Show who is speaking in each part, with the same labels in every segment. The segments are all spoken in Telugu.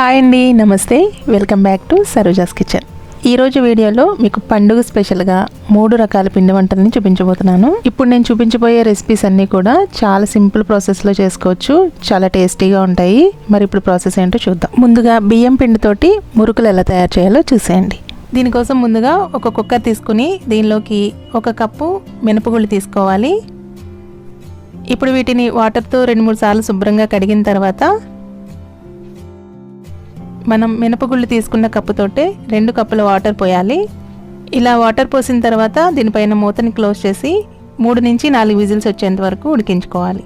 Speaker 1: హాయ్ అండి నమస్తే. Welcome back to Saroja's kitchen ఈరోజు వీడియోలో మీకు పండుగ స్పెషల్గా మూడు రకాల పిండి వంటల్ని చూపించబోతున్నాను. ఇప్పుడు నేను చూపించబోయే రెసిపీస్ అన్నీ కూడా చాలా సింపుల్ ప్రాసెస్లో చేసుకోవచ్చు. చాలా టేస్టీగా ఉంటాయి. మరి ఇప్పుడు ప్రాసెస్ ఏంటో చూద్దాం. ముందుగా బియ్యం పిండితోటి మురుకులు ఎలా తయారు చేయాలో చూసేయండి. దీనికోసం ముందుగా ఒక కుక్కర్ తీసుకుని దీనిలోకి ఒక కప్పు మినపగుళ్ళు తీసుకోవాలి. ఇప్పుడు వీటిని వాటర్తో రెండు మూడు సార్లు శుభ్రంగా కడిగిన తర్వాత మనం మినపగుళ్ళు తీసుకున్న కప్పుతోటే రెండు కప్పుల వాటర్ పోయాలి. ఇలా వాటర్ పోసిన తర్వాత దీనిపైన మూతని క్లోజ్ చేసి మూడు నుంచి నాలుగు విజిల్స్ వచ్చేంత వరకు ఉడికించుకోవాలి.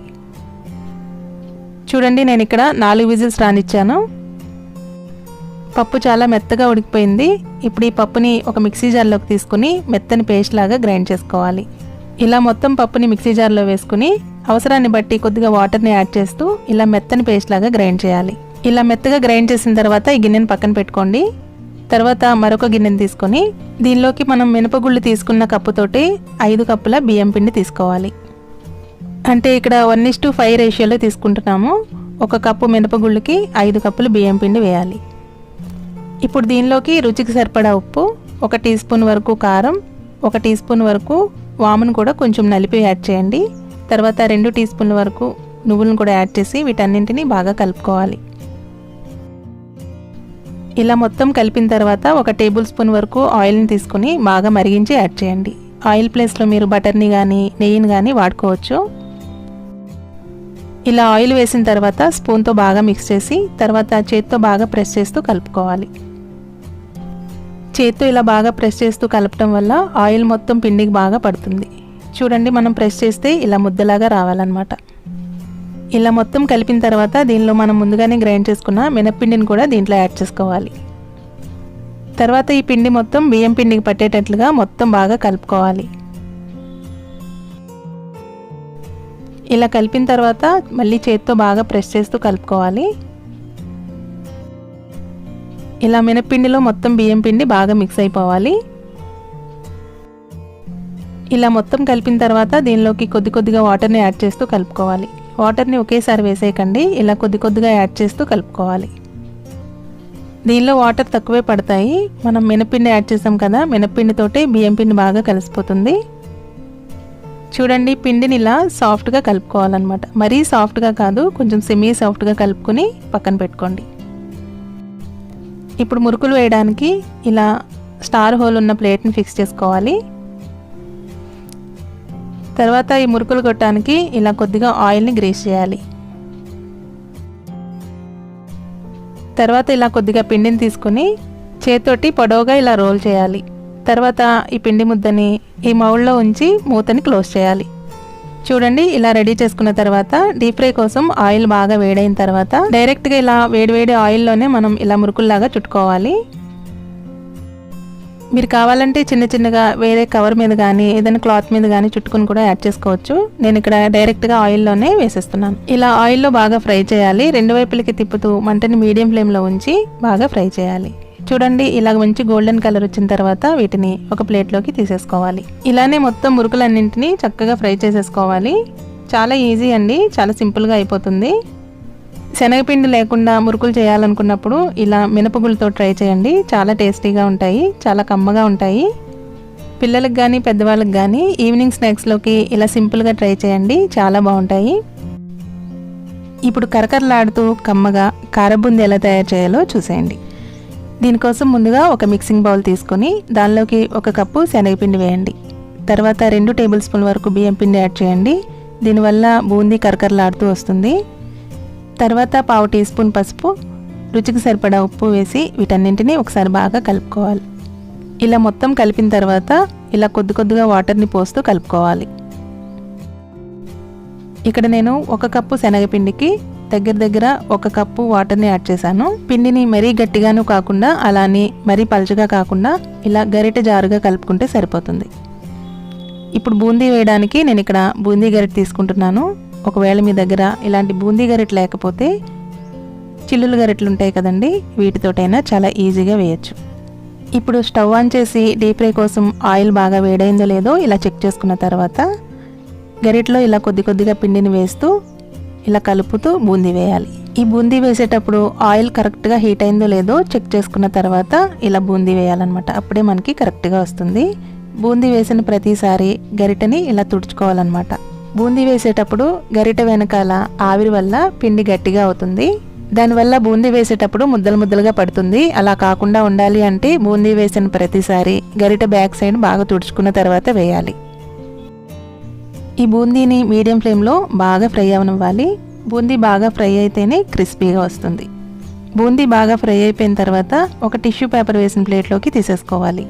Speaker 1: చూడండి నేను ఇక్కడ నాలుగు విజిల్స్ రానిచ్చాను. పప్పు చాలా మెత్తగా ఉడికిపోయింది. ఇప్పుడు ఈ పప్పుని ఒక మిక్సీ జార్లోకి తీసుకుని మెత్తని పేస్ట్ లాగా గ్రైండ్ చేసుకోవాలి. ఇలా మొత్తం పప్పుని మిక్సీ జార్లో వేసుకుని అవసరాన్ని బట్టి కొద్దిగా వాటర్ని యాడ్ చేస్తూ ఇలా మెత్తని పేస్ట్ లాగా గ్రైండ్ చేయాలి. ఇలా మెత్తగా గ్రైండ్ చేసిన తర్వాత ఈ గిన్నెను పక్కన పెట్టుకోండి. తర్వాత మరొక గిన్నెను తీసుకొని దీనిలోకి మనం మినపగుళ్ళు తీసుకున్న కప్పుతోటి ఐదు కప్పుల బియ్యం పిండి తీసుకోవాలి. అంటే ఇక్కడ వన్ ఇస్ టు ఫైవ్ రేషియోలో తీసుకుంటున్నాము. ఒక కప్పు మినపగుళ్ళకి ఐదు కప్పులు బియ్యం పిండి వేయాలి. ఇప్పుడు దీనిలోకి రుచికి సరిపడా ఉప్పు ఒక టీ స్పూన్ వరకు కారం ఒక టీ స్పూన్ వరకు వామును కూడా కొంచెం నలిపి యాడ్ చేయండి. తర్వాత రెండు టీ స్పూన్ల వరకు నువ్వులను కూడా యాడ్ చేసి వీటన్నింటినీ బాగా కలుపుకోవాలి. ఇలా మొత్తం కలిపిన తర్వాత ఒక టేబుల్ స్పూన్ వరకు ఆయిల్ని తీసుకుని బాగా మరిగించి యాడ్ చేయండి. ఆయిల్ ప్లేస్లో మీరు బటర్ని కానీ నెయ్యిని కానీ వాడుకోవచ్చు. ఇలా ఆయిల్ వేసిన తర్వాత స్పూన్తో బాగా మిక్స్ చేసి తర్వాత చేత్తో బాగా ప్రెస్ చేస్తూ కలుపుకోవాలి. చేత్తో ఇలా బాగా ప్రెస్ చేస్తూ కలపడం వల్ల ఆయిల్ మొత్తం పిండికి బాగా పడుతుంది. చూడండి మనం ప్రెస్ చేస్తే ఇలా ముద్దలాగా రావాలన్నమాట. ఇలా మొత్తం కలిపిన తర్వాత దీనిలో మనం ముందుగానే గ్రైండ్ చేసుకున్న మినప్పిండిని కూడా దీంట్లో యాడ్ చేసుకోవాలి. తర్వాత ఈ పిండి మొత్తం బియ్యం పిండికి పట్టేటట్లుగా మొత్తం బాగా కలుపుకోవాలి. ఇలా కలిపిన తర్వాత మళ్ళీ చేత్తో బాగా ప్రెస్ చేస్తూ కలుపుకోవాలి. ఇలా మినప్పిండిలో మొత్తం బియ్యం పిండి బాగా మిక్స్ అయిపోవాలి. ఇలా మొత్తం కలిపిన తర్వాత దీనిలోకి కొద్ది కొద్దిగా వాటర్ని యాడ్ చేస్తూ కలుపుకోవాలి. వాటర్ని ఒకేసారి వేసేయకండి. ఇలా కొద్ది కొద్దిగా యాడ్ చేస్తూ కలుపుకోవాలి. దీనిలో వాటర్ తక్కువే పడతాయి. మనం మినపిండి యాడ్ చేసాం కదా మినపిండితోటి బియ్యం పిండి బాగా కలిసిపోతుంది. చూడండి పిండిని ఇలా సాఫ్ట్గా కలుపుకోవాలన్నమాట. మరీ సాఫ్ట్గా కాదు కొంచెం సెమీ సాఫ్ట్గా కలుపుకొని పక్కన పెట్టుకోండి. ఇప్పుడు మురుకులు వేయడానికి ఇలా స్టార్ హోల్ ఉన్న ప్లేట్ని ఫిక్స్ చేసుకోవాలి. తర్వాత ఈ మురుకులు కొట్టడానికి ఇలా కొద్దిగా ఆయిల్ని గ్రేస్ చేయాలి. తర్వాత ఇలా కొద్దిగా పిండిని తీసుకుని చేతితోటి పొడవుగా ఇలా రోల్ చేయాలి. తర్వాత ఈ పిండి ముద్దని ఈ మౌల్లో ఉంచి మూతని క్లోజ్ చేయాలి. చూడండి ఇలా రెడీ చేసుకున్న తర్వాత డీప్ ఫ్రై కోసం ఆయిల్ బాగా వేడైన తర్వాత డైరెక్ట్గా ఇలా వేడివేడి ఆయిల్లోనే మనం ఇలా మురుకుల్లాగా చుట్టుకోవాలి. మీరు కావాలంటే చిన్న చిన్నగా వేరే కవర్ మీద కానీ ఏదైనా క్లాత్ మీద కానీ చుట్టుకుని కూడా యాడ్ చేసుకోవచ్చు. నేను ఇక్కడ డైరెక్ట్గా ఆయిల్లోనే వేసేస్తున్నాను. ఇలా ఆయిల్లో బాగా ఫ్రై చేయాలి. రెండు వైపులకి తిప్పుతూ మంటని మీడియం ఫ్లేమ్లో ఉంచి బాగా ఫ్రై చేయాలి. చూడండి ఇలా మంచి గోల్డెన్ కలర్ వచ్చిన తర్వాత వీటిని ఒక ప్లేట్లోకి తీసేసుకోవాలి. ఇలానే మొత్తం మురుకులన్నింటినీ చక్కగా ఫ్రై చేసేసుకోవాలి. చాలా ఈజీ అండి. చాలా సింపుల్గా అయిపోతుంది. శనగపిండి లేకుండా మురుకులు చేయాలనుకున్నప్పుడు ఇలా మినపగుళ్ళతో ట్రై చేయండి. చాలా టేస్టీగా ఉంటాయి చాలా కమ్మగా ఉంటాయి. పిల్లలకు కానీ పెద్దవాళ్ళకి కానీ ఈవినింగ్ స్నాక్స్లోకి ఇలా సింపుల్గా ట్రై చేయండి. చాలా బాగుంటాయి. ఇప్పుడు కరకరలాడుతూ కమ్మగా కారబుంది ఎలా తయారు చేయాలో చూసేయండి. దీనికోసం ముందుగా ఒక మిక్సింగ్ బౌల్ తీసుకొని దానిలోకి ఒక కప్పు శనగపిండి వేయండి. తర్వాత రెండు టేబుల్ స్పూన్ వరకు బియ్యం పిండి యాడ్ చేయండి. దీనివల్ల బూందీ కరకరలాడుతూ వస్తుంది. తర్వాత పావు టీ స్పూన్ పసుపు రుచికి సరిపడా ఉప్పు వేసి వీటన్నింటినీ ఒకసారి బాగా కలుపుకోవాలి. ఇలా మొత్తం కలిపిన తర్వాత ఇలా కొద్ది కొద్దిగా వాటర్ని పోస్తూ కలుపుకోవాలి. ఇక్కడ నేను ఒక కప్పు శనగపిండికి దగ్గర దగ్గర ఒక కప్పు వాటర్ని యాడ్ చేశాను. పిండిని మరీ గట్టిగాను కాకుండా అలానే మరీ పలుచగా కాకుండా ఇలా గరిటె జారుగా కలుపుకుంటే సరిపోతుంది. ఇప్పుడు బూందీ వేయడానికి నేను ఇక్కడ బూందీ గరిటె తీసుకుంటున్నాను. ఒకవేళ మీ దగ్గర ఇలాంటి బూందీ గరిటె లేకపోతే చిల్లులు గరిటెలు ఉంటాయి కదండి వీటితోటైనా చాలా ఈజీగా వేయచ్చు. ఇప్పుడు స్టవ్ ఆన్ చేసి డీప్ ఫ్రై కోసం ఆయిల్ బాగా వేడైందో లేదో ఇలా చెక్ చేసుకున్న తర్వాత గరిటలో ఇలా కొద్ది కొద్దిగా పిండిని వేస్తూ ఇలా కలుపుతూ బూందీ వేయాలి. ఈ బూందీ వేసేటప్పుడు ఆయిల్ కరెక్ట్గా హీట్ అయిందో లేదో చెక్ చేసుకున్న తర్వాత ఇలా బూందీ వేయాలన్నమాట. అప్పుడే మనకి కరెక్ట్గా వస్తుంది. బూందీ వేసిన ప్రతిసారి గరిటని ఇలా తుడుచుకోవాలన్నమాట. బూందీ వేసేటప్పుడు గరిట వెనకాల ఆవిరి వల్ల పిండి గట్టిగా అవుతుంది. దానివల్ల బూందీ వేసేటప్పుడు ముద్దలు ముద్దలుగా పడుతుంది. అలా కాకుండా ఉండాలి అంటే బూందీ వేసిన ప్రతిసారి గరిట బ్యాక్ సైడ్ బాగా తుడుచుకున్న తర్వాత వేయాలి. ఈ బూందీని మీడియం ఫ్లేమ్లో బాగా ఫ్రై అవనివ్వాలి. బూందీ బాగా ఫ్రై అయితేనే క్రిస్పీగా వస్తుంది. బూందీ బాగా ఫ్రై అయిపోయిన తర్వాత ఒక టిష్యూ పేపర్ వేసిన ప్లేట్లోకి తీసేసుకోవాలి.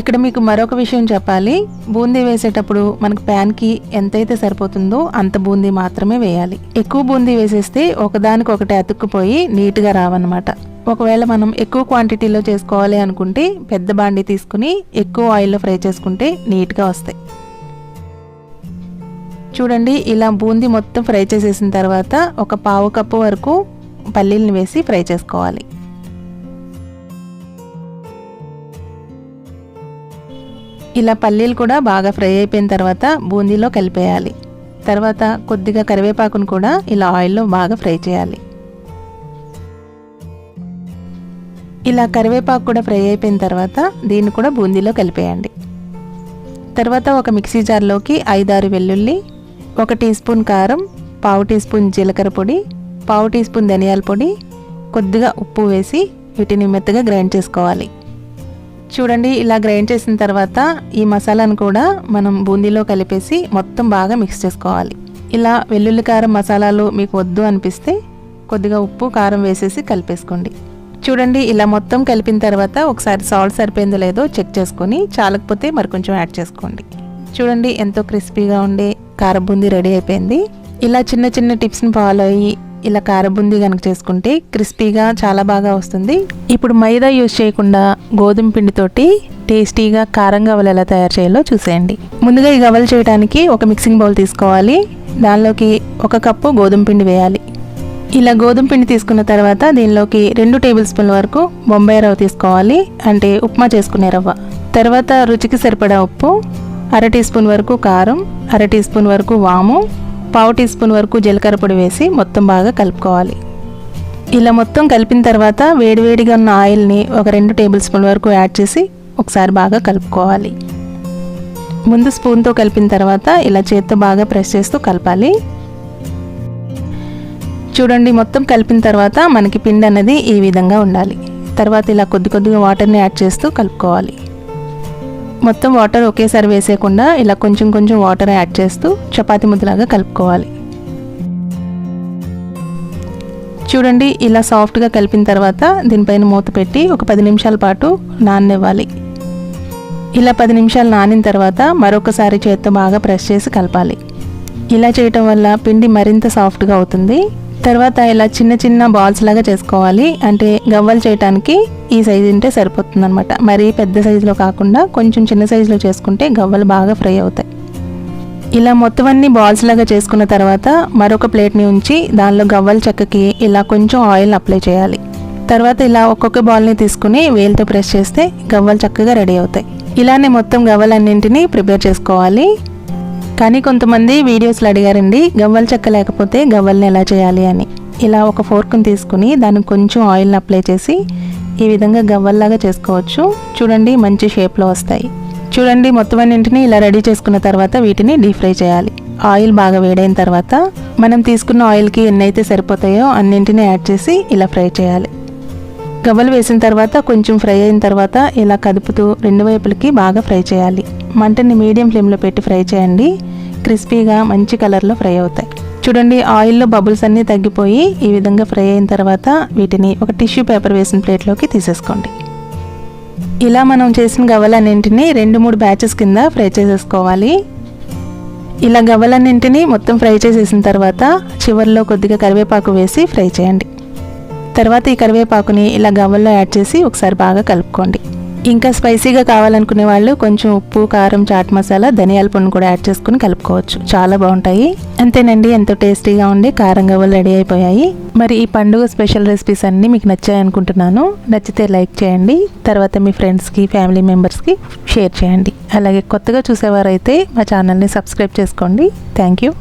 Speaker 1: ఇక్కడ మీకు మరొక విషయం చెప్పాలి. బూందీ వేసేటప్పుడు మనకు ప్యాన్కి ఎంతైతే సరిపోతుందో అంత బూందీ మాత్రమే వేయాలి. ఎక్కువ బూందీ వేసేస్తే ఒకదానికొకటి అతుక్కుపోయి నీట్గా రావన్నమాట. ఒకవేళ మనం ఎక్కువ క్వాంటిటీలో చేసుకోవాలి అనుకుంటే పెద్ద బాండి తీసుకుని ఎక్కువ ఆయిల్లో ఫ్రై చేసుకుంటే నీట్గా వస్తాయి. చూడండి ఇలా బూందీ మొత్తం ఫ్రై చేసేసిన తర్వాత ఒక పావు కప్పు వరకు పల్లీలను వేసి ఫ్రై చేసుకోవాలి. ఇలా పల్లీలు కూడా బాగా ఫ్రై అయిపోయిన తర్వాత బూందీలో కలిపేయాలి. తర్వాత కొద్దిగా కరివేపాకును కూడా ఇలా ఆయిల్లో బాగా ఫ్రై చేయాలి. ఇలా కరివేపాకు కూడా ఫ్రై అయిపోయిన తర్వాత దీన్ని కూడా బూందీలో కలిపేయండి. తర్వాత ఒక మిక్సీ జార్లోకి ఐదారు వెల్లుల్లి ఒక టీ స్పూన్ కారం పావు టీ స్పూన్ జీలకర్ర పొడి పావు టీ స్పూన్ ధనియాల పొడి కొద్దిగా ఉప్పు వేసి వీటిని మెత్తగా గ్రైండ్ చేసుకోవాలి. చూడండి ఇలా గ్రైండ్ చేసిన తర్వాత ఈ మసాలాను కూడా మనం బూందీలో కలిపేసి మొత్తం బాగా మిక్స్ చేసుకోవాలి. ఇలా వెల్లుల్లి కారం మసాలాలు మీకు వద్దు అనిపిస్తే కొద్దిగా ఉప్పు కారం వేసేసి కలిపేసుకోండి. చూడండి ఇలా మొత్తం కలిపిన తర్వాత ఒకసారి సాల్ట్ సరిపోయిందో లేదో చెక్ చేసుకొని చాలకపోతే మరి కొంచెం యాడ్ చేసుకోండి. చూడండి ఎంతో క్రిస్పీగా ఉండే కారం బూందీ రెడీ అయిపోయింది. ఇలా చిన్న చిన్న టిప్స్ని ఫాలో అయ్యి ఇలా కారబూందీ కనుక చేసుకుంటే క్రిస్పీగా చాలా బాగా వస్తుంది. ఇప్పుడు మైదా యూజ్ చేయకుండా గోధుమ పిండితోటి టేస్టీగా కారం గవలు ఎలా తయారు చేయాలో చూసేయండి. ముందుగా ఈ గవలు చేయడానికి ఒక మిక్సింగ్ బౌల్ తీసుకోవాలి. దానిలోకి ఒక కప్పు గోధుమ పిండి వేయాలి. ఇలా గోధుమ పిండి తీసుకున్న తర్వాత దీనిలోకి రెండు టేబుల్ స్పూన్ల వరకు బొంబాయి రవ్వ తీసుకోవాలి. అంటే ఉప్మా చేసుకునే రవ్వ. తర్వాత రుచికి సరిపడా ఉప్పు అర టీ స్పూన్ వరకు కారం అర టీ స్పూన్ వరకు వాము పావు టీ స్పూన్ వరకు జీలకర్ర పొడి వేసి మొత్తం బాగా కలుపుకోవాలి. ఇలా మొత్తం కలిపిన తర్వాత వేడివేడిగా ఉన్న ఆయిల్ని ఒక రెండు టేబుల్ స్పూన్ వరకు యాడ్ చేసి ఒకసారి బాగా కలుపుకోవాలి. ముందు స్పూన్తో కలిపిన తర్వాత ఇలా చేత్తో బాగా ప్రెస్ చేస్తూ కలపాలి. చూడండి మొత్తం కలిపిన తర్వాత మనకి పిండి అనేది ఈ విధంగా ఉండాలి. తర్వాత ఇలా కొద్ది కొద్దిగా వాటర్ని యాడ్ చేస్తూ కలుపుకోవాలి. మొత్తం వాటర్ ఒకేసారి వేసేయకుండా ఇలా కొంచెం కొంచెం వాటర్ యాడ్ చేస్తూ చపాతి ముద్దలాగా కలుపుకోవాలి. చూడండి ఇలా సాఫ్ట్గా కలిపిన తర్వాత దీనిపైన మూత పెట్టి ఒక పది నిమిషాల పాటు నాననివ్వాలి. ఇలా పది నిమిషాలు నానిన తర్వాత మరొకసారి చేత్తో బాగా ప్రెస్ చేసి కలపాలి. ఇలా చేయటం వల్ల పిండి మరింత సాఫ్ట్గా అవుతుంది. తర్వాత ఇలా చిన్న చిన్న బాల్స్ లాగా చేసుకోవాలి. అంటే గవ్వలు చేయడానికి ఈ సైజు ఉంటే సరిపోతుంది అనమాట మరీ పెద్ద సైజులో కాకుండా కొంచెం చిన్న సైజులో చేసుకుంటే గవ్వలు బాగా ఫ్రై అవుతాయి. ఇలా మొత్తం అన్ని బాల్స్ లాగా చేసుకున్న తర్వాత మరొక ప్లేట్ని ఉంచి దానిలో గవ్వల చెక్కకి ఇలా కొంచెం ఆయిల్ అప్లై చేయాలి. తర్వాత ఇలా ఒక్కొక్క బాల్ని తీసుకుని వేలుతో ప్రెస్ చేస్తే గవ్వలు చక్కగా రెడీ అవుతాయి. ఇలానే మొత్తం గవ్వలన్నింటినీ ప్రిపేర్ చేసుకోవాలి. కానీ కొంతమంది వీడియోస్లో అడిగారండి గవ్వల చెక్క లేకపోతే గవ్వల్ని ఎలా చేయాలి అని. ఇలా ఒక ఫోర్క్ని తీసుకుని దానికి కొంచెం ఆయిల్ని అప్లై చేసి ఈ విధంగా గవ్వల్లాగా చేసుకోవచ్చు. చూడండి మంచి షేప్లో వస్తాయి. చూడండి మొత్తం అన్నింటినీ ఇలా రెడీ చేసుకున్న తర్వాత వీటిని డీప్ ఫ్రై చేయాలి. ఆయిల్ బాగా వేడైన తర్వాత మనం తీసుకున్న ఆయిల్కి ఎన్నైతే సరిపోతాయో అన్నింటినీ యాడ్ చేసి ఇలా ఫ్రై చేయాలి. గవ్వలు వేసిన తర్వాత కొంచెం ఫ్రై అయిన తర్వాత ఇలా కదుపుతూ రెండు వైపులకి బాగా ఫ్రై చేయాలి. మంటని మీడియం ఫ్లేమ్లో పెట్టి ఫ్రై చేయండి. క్రిస్పీగా మంచి కలర్లో ఫ్రై అవుతాయి. చూడండి ఆయిల్లో బబుల్స్ అన్నీ తగ్గిపోయి ఈ విధంగా ఫ్రై అయిన తర్వాత వీటిని ఒక టిష్యూ పేపర్ వేసిన ప్లేట్లోకి తీసేసుకోండి. ఇలా మనం చేసిన గవ్వలన్నింటినీ రెండు మూడు బ్యాచెస్ కింద ఫ్రై చేసేసుకోవాలి. ఇలా గవ్వలన్నింటినీ మొత్తం ఫ్రై చేసేసిన తర్వాత చివరిలో కొద్దిగా కరివేపాకు వేసి ఫ్రై చేయండి. తర్వాత ఈ కరివేపాకుని ఇలా గవ్వల్లో యాడ్ చేసి ఒకసారి బాగా కలుపుకోండి. ఇంకా స్పైసీగా కావాలనుకునే వాళ్ళు కొంచెం ఉప్పు కారం చాట్ మసాలా ధనియాల పొడిని కూడా యాడ్ చేసుకుని కలుపుకోవచ్చు. చాలా బాగుంటాయి. అంతేనండి ఎంతో టేస్టీగా ఉండి కారం గవ్వలు రెడీ అయిపోయాయి. మరి ఈ పండుగ స్పెషల్ రెసిపీస్ అన్నీ మీకు నచ్చాయి అనుకుంటున్నాను. నచ్చితే లైక్ చేయండి. తర్వాత మీ ఫ్రెండ్స్కి ఫ్యామిలీ మెంబర్స్కి షేర్ చేయండి. అలాగే కొత్తగా చూసేవారైతే మా ఛానల్ని సబ్స్క్రైబ్ చేసుకోండి. Thank you.